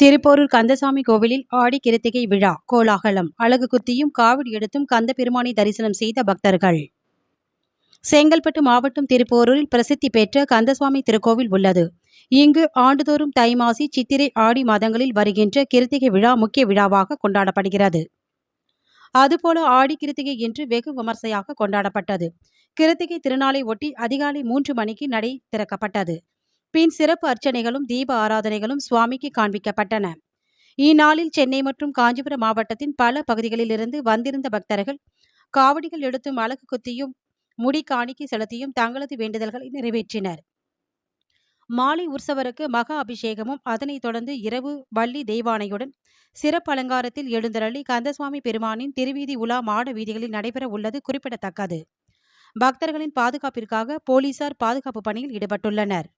திருப்போரூர் கந்தசாமி கோவிலில் ஆடி கிருத்திகை விழா கோலாகலம். அழகு குத்தியும் காவடி எடுத்தும் கந்த பெருமானை தரிசனம் செய்த பக்தர்கள். செங்கல்பட்டு மாவட்டம் திருப்போரூரில் பிரசித்தி பெற்ற கந்தசுவாமி திருக்கோவில் உள்ளது. இங்கு ஆண்டுதோறும் தை மாசி சித்திரை ஆடி மாதங்களில் வருகின்ற கிருத்திகை விழா முக்கிய விழாவாக கொண்டாடப்படுகிறது. அதுபோல ஆடி கிருத்திகை இன்று வெகு விமர்சையாக கொண்டாடப்பட்டது. கிருத்திகை திருநாளை ஒட்டி அதிகாலை மூன்று மணிக்கு நடை திறக்கப்பட்டது. பின் சிறப்பு அர்ச்சனைகளும் தீப ஆராதனைகளும் சுவாமிக்கு காண்பிக்கப்பட்டன. இந்நாளில் சென்னை மற்றும் காஞ்சிபுரம் மாவட்டத்தின் பல பகுதிகளிலிருந்து வந்திருந்த பக்தர்கள் காவடிகள் எடுத்தும் அழகு குத்தியும் முடி காணிக்கை செலுத்தியும் தங்களது வேண்டுதல்களை நிறைவேற்றினர். மாலை உற்சவருக்கு மகா அபிஷேகமும் அதனைத் தொடர்ந்து இரவு வள்ளி தெய்வானையுடன் சிறப்பு அலங்காரத்தில் எழுந்தருளி கந்தசுவாமி பெருமானின் திருவீதி உலா மாட வீதிகளில் நடைபெற உள்ளது குறிப்பிடத்தக்கது. பக்தர்களின் பாதுகாப்பிற்காக போலீசார் பாதுகாப்பு பணியில் ஈடுபட்டுள்ளனர்.